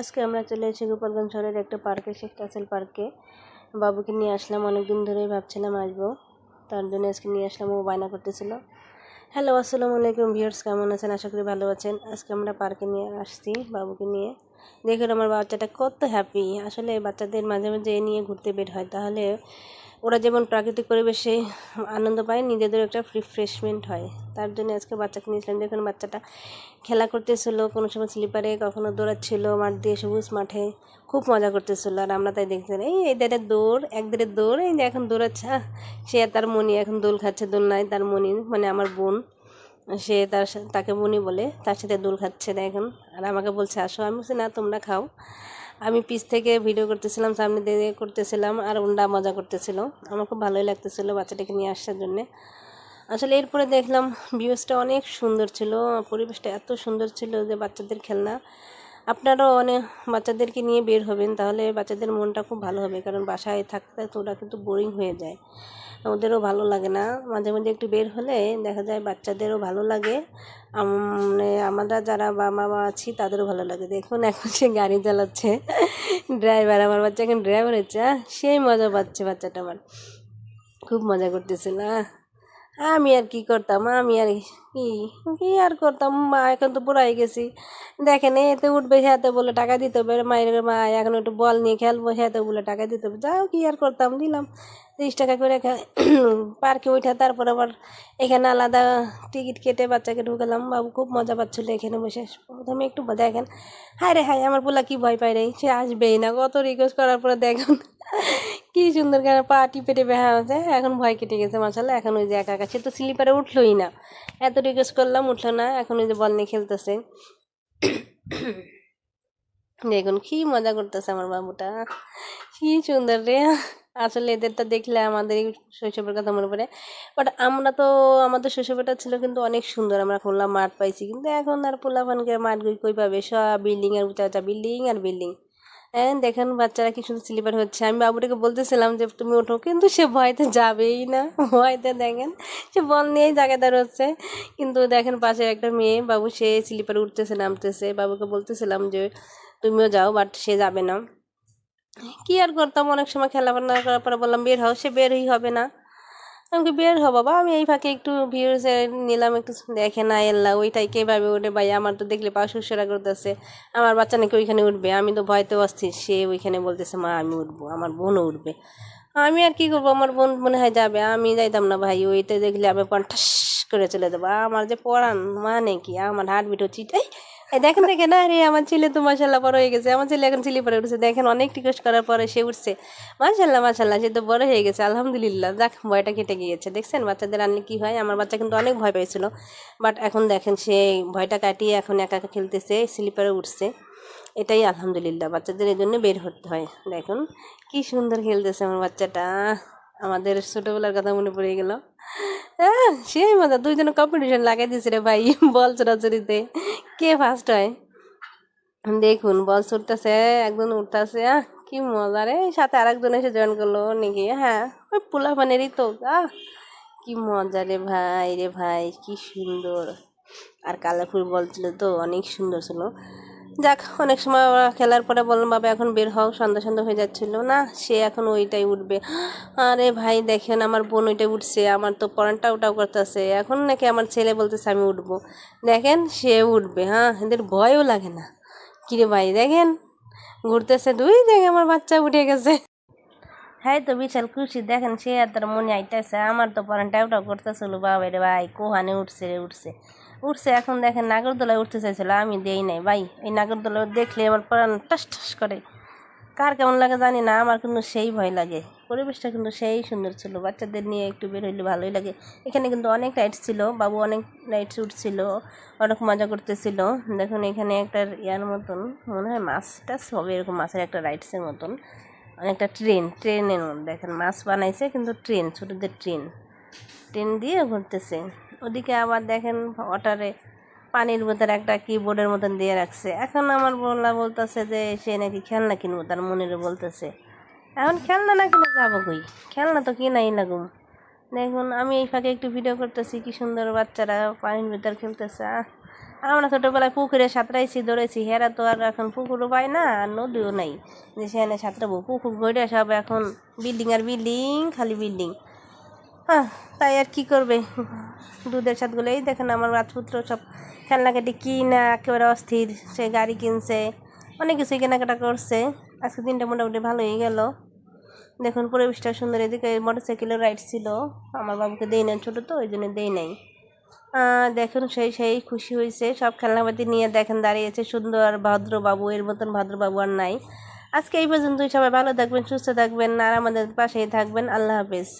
আজকে আমরা চলে এসেছি গোপালগঞ্জ শহরের একটা পার্কে শেখ কাসেল পার্কে। বাবুকে নিয়ে আসলাম অনেক দিন ধরেই ভাবছিলাম আসব। তার জন্য আজকে নিয়ে আসলাম, ও বায়না করতেছিল। হ্যালো, আসসালামু আলাইকুম ভিউয়ার্স, কেমন আছেন? আশা করি ভালো আছেন। আজকে আমরা পার্কে নিয়ে আসছি বাবুকে নিয়ে। দেখুন, আমার বাচ্চাটা কত হ্যাপি আসলে বাচ্চাদের মাঝে মাঝে এ নিয়ে ঘুরতে বের হয়, তাহলে ওরা যেমন প্রাকৃতিক পরিবেশে আনন্দ পায় নিজেদের একটা রিফ্রেশমেন্ট হয়। তার জন্য আজকে বাচ্চাকে নিয়েছিলাম দেখুন, বাচ্চাটা খেলা করতেছিল, কোনো সময় স্লিপারে কখনো দৌড়াচ্ছিল, মাঠ দিয়ে সবুজ মাঠে। খুব মজা করতেছিল আর আমরা তাই দেখছিলাম এই এই দাঁড়ের দৌড়, এক দাঁড়ের দৌড়, এই যে এখন দৌড়াচ্ছে। সে তার মনি এখন দোল খাচ্ছে, দোল নাই, তার মনি মানে আমার বোন, সে তার তাকে মনি বলে, তার সাথে দোল খাচ্ছে না এখন। আর আমাকে বলছে, আসো। আমি বলছি, না, তোমরা খাও। আমি পিস থেকে ভিডিও করতেছিলাম, সামনে দিয়ে করতেছিলাম আর ওনরা মজা করতেছিল। আমার খুব ভালোই লাগতেছিলো বাচ্চাটাকে নিয়ে আসার জন্যে। আসলে এরপরে দেখলাম ভিউজটা অনেক সুন্দর ছিল, পরিবেশটা এত সুন্দর ছিল যে বাচ্চাদের খেলনা আপনারাও অনেক বাচ্চাদেরকে নিয়ে বের হবেন, তাহলে বাচ্চাদের মনটা খুব ভালো হবে। কারণ বাসায় থাকতে থাকতে ওরা কিন্তু বোরিং হয়ে যায়। ওদেরও ভালো লাগে না। মাঝে মাঝে একটু বের হলে দেখা যায় বাচ্চাদেরও ভালো লাগে। মানে আমরা যারা বাবা মা আছি, তাদেরও ভালো লাগে। দেখুন এখন সে গাড়ি চালাচ্ছে। ড্রাইভার, আমার বাচ্চা এখন ড্রাইভার হচ্ছে। সেই মজা পাচ্ছে বাচ্চাটা আমার খুব মজা করতেছে আহ। আমি আর কি করতাম? আমি আর কি কি আর করতাম? মা এখন তো বুড়াই গেছি। দেখেন এতে উঠবে হাতে বলে টাকা দিতে হবে। মায়ের মা, এখন একটু বল নিয়ে খেলব হাতে বলে টাকা দিতে হবে। যাও, কি আর করতাম? দিলাম। তিরিশ টাকা করে পার্কে উঠে তারপর আবার এখানে আলাদা টিকিট কেটে বাচ্চাকে ঢুকালাম। বাবু খুব মজা পাচ্ছিল এখানে বসে। প্রথমে একটু দেখেন। হায় রে হায়, আমার পোলা কি ভয় পায় রে? সে আসবেই না। কত রিকোয়েস্ট করার পরে দেখুন। কি সুন্দর কেন পা টিপে টিপে হ্যাঁ হচ্ছে এখন ভয় কেটে গেছে মাসাল্লাহ এখন ওই যে একা একা তো স্লিপারে উঠলোই না। এত রিকোয়েস্ট করলাম, উঠল না। এখন ওই যে বল নিয়ে খেলতেছে। দেখুন কি মজা করতেছে আমার বাবুটা। কি সুন্দর রে। আসলে এদেরটা দেখলে আমাদের শৈশবের কথা মনে পড়ে। বাট আমরা তো, আমাদের শৈশবটা ছিল কিন্তু অনেক সুন্দর। আমরা খোলা মাঠ পাইছি। কিন্তু এখন আর পোলাপানকে মাঠ কই পাবে? সব বিল্ডিং আর উঁচা উঁচা বিল্ডিং আর বিল্ডিং হ্যাঁ দেখেন বাচ্চারা কি সুন্দর স্লিপার হচ্ছে। আমি বাবুটাকে বলতেছিলাম যে, তুমি ওঠো। কিন্তু সে ভয়তে যাবেই না। ভয়তে দেখেন, সে বল নিয়েই জায়গাদার হচ্ছে কিন্তু দেখেন পাশে একটা মেয়ে, বাবু সে স্লিপার উঠতেছে, নামতেছে। বাবুকে বলতেছিলাম যে, তুমিও যাও, বাট সে যাবে না। কি আর করতাম? অনেক সময় খেলা বান্না করার পরে বললাম, বের হও। সে বেরই হবে না। আমাকে বের হব বাবা, আমি এই ফাঁকে একটু ভিউজ নিলাম, একটু দেখে না, এল্লা ওইটাই কেভাবে উঠে? ভাই, আমার তো দেখলে পা সুসরা করতেছে। আমার বাচ্চা নাকি ওইখানে উঠবে? আমি তো ভয়তে অস্থির সে ওইখানে বলতেছে, মা, আমি উঠবো, আমার বোনও উঠবে। আমি আর কি করব? আমার বোন মনে হয় যাবে, আমি যাইতাম না ভাই, ওইটা দেখলে আমি ঠাস করে চলে যাব। আমার যে পড়ান মানে কি? আমার হার্ট বিট হচ্ছে দেখেন দেখেন, আরে আমার ছেলে তো মাসাল্লাহ বড় হয়ে গেছে। আমার ছেলে এখন ছেলে পরে উঠছে। দেখেন, অনেক রিকোয়েস্ট করার পরে সে উঠছে। মাসাল্লাহ মাসাল্লাহ সে তো বড় হয়ে গেছে, আলহামদুলিল্লাহ। যাক, ভয়টা কেটে গিয়েছে। দেখছেন, বাচ্চাদের আনলে কি হয়? আমার বাচ্চা কিন্তু অনেক ভয় পেয়েছিল। বাট এখন দেখেন, সে ভয়টা কাটিয়ে এখন একা একা খেলতেছে স্লিপারে উঠছে। এটাই আলহামদুলিল্লাহ। বাচ্চাদের এই জন্য বের হতে হয়। দেখুন, কি সুন্দর খেলতেছে আমার বাচ্চাটা। আমাদের ছোটোবেলার কথা মনে পড়ে গেল। হ্যাঁ সেই মজা, দুইজনে কম্পিটিশন লাগাই দিয়েছে রে ভাই, বল চোরাচুরিতে। কে ফার্স্ট হয়? দেখুন, বল ছুটতেছে, একজন উঠতেছে, আহ, কি মজা রে। সাথে আরেকজন এসে জয়েন করল নাকি? হ্যাঁ ওই পোলা পানেরই তো, আহ, কি মজা রে ভাই রে ভাই, কি সুন্দর। আর কালারফুল বল ছিল তো, অনেক সুন্দর ছিল। যাক, অনেক সময় ওরা খেলার পরে বললাম, বাবা, এখন বের হও, সন্ধ্যা সন্ধ্যা হয়ে যাচ্ছিল। না, সে এখন ওইটাই উঠবে। আরে ভাই, দেখেন আমার বোন ওইটাই উঠছে, আমার তো পরানটা ওটাও করতেছে। এখন নাকি আমার ছেলে বলতেছে, আমি উঠবো। দেখেন, সে উঠবে হ্যাঁ এদের ভয়ও লাগে না। কিরে ভাই, দেখেন, ঘুরতেছে দুই দেখে আমার বাচ্চা উঠে গেছে। হ্যাঁ তো বিশাল খুশি। দেখেন, সে আর তার মনে আইতেছে, আমার তো পরানটা ওটাও করতেছিল বাবা রে ভাই, কোহানে উঠছে রে, উঠছে। উঠছে, এখন দেখেন নাগরদোলায় উঠতে চাইছিল, আমি দেই নাই। ভাই, এই নাগরদোলা দেখলে আমার প্রাণ টাস টাস করে। কার কেমন লাগে জানি না, আমার কিন্তু সেই ভয় লাগে। পরিবেশটা কিন্তু সেই সুন্দর ছিল, বাচ্চাদের নিয়ে একটু বের হইলে ভালোই লাগে। এখানে কিন্তু অনেক রাইডস ছিল, বাবু অনেক রাইডস উঠছিল, অনেক মজা করতেছিল। দেখুন, এখানে একটা ইয়ার মতন, মনে হয় মাছটা হবে, এরকম মাছের একটা রাইডসের মতন। অনেকটা ট্রেন ট্রেনের মধ্যে দেখেন, মাছ বানাইছে, কিন্তু ট্রেন ছোটোদের ট্রেন ট্রেন দিয়ে ঘুরতেছে। ওদিকে আবার দেখেন ওয়াটারে পানির বোতল একটা কিবোর্ডের মতন দিয়ে রাখছে। এখন আমার বললা বলতেছে যে, সে নাকি খেলনা কিনবো, তার মনের বলতেছে। এখন খেলনা না কিনে যাব কই? খেলনা তো কিনাই লাগুম দেখুন, আমি এই ফাঁকে একটু ভিডিও করতেছি, কি সুন্দর বাচ্চারা পানির ভিতর খেলতেছে। আমরা ছোটোবেলায় পুকুরে সাঁতরাইছি দৌড়েছি হেরা তো আর এখন পুকুরও পায় না, আর নদীও নাই। যে সেখানে সাঁতরাবো, পুকুর গড়ে সব এখন বিল্ডিং আর বিল্ডিং খালি বিল্ডিং হ্যাঁ তাই আর কি করবে? দুধের সাথগুলো এই দেখেন আমার রাজপুত্র সব খেলনাকাটি কিনা, একেবারে অস্থির, সে গাড়ি কিনছে, অনেক কিছুই কেনাকাটা করছে। আজকে দিনটা মোটামুটি ভালোই গেল। দেখুন, পরিবেশটা সুন্দর, এদিকে মোটর মোটরসাইকেলের রাইড ছিল। আমার বাবুকে দেই না ছোটো তো, ওই জন্য দেই নাই। দেখুন, সেই সেই খুশি হয়েছে সব খেলনাপাতি নিয়ে দেখেন দাঁড়িয়েছে সুন্দর ভদ্র বাবু এর মতন ভদ্র বাবু আর নাই। আজকে এই পর্যন্তই, সবাই ভালো থাকবেন, সুস্থ থাকবেন, আর আমাদের পাশেই থাকবেন। আল্লাহ হাফেজ।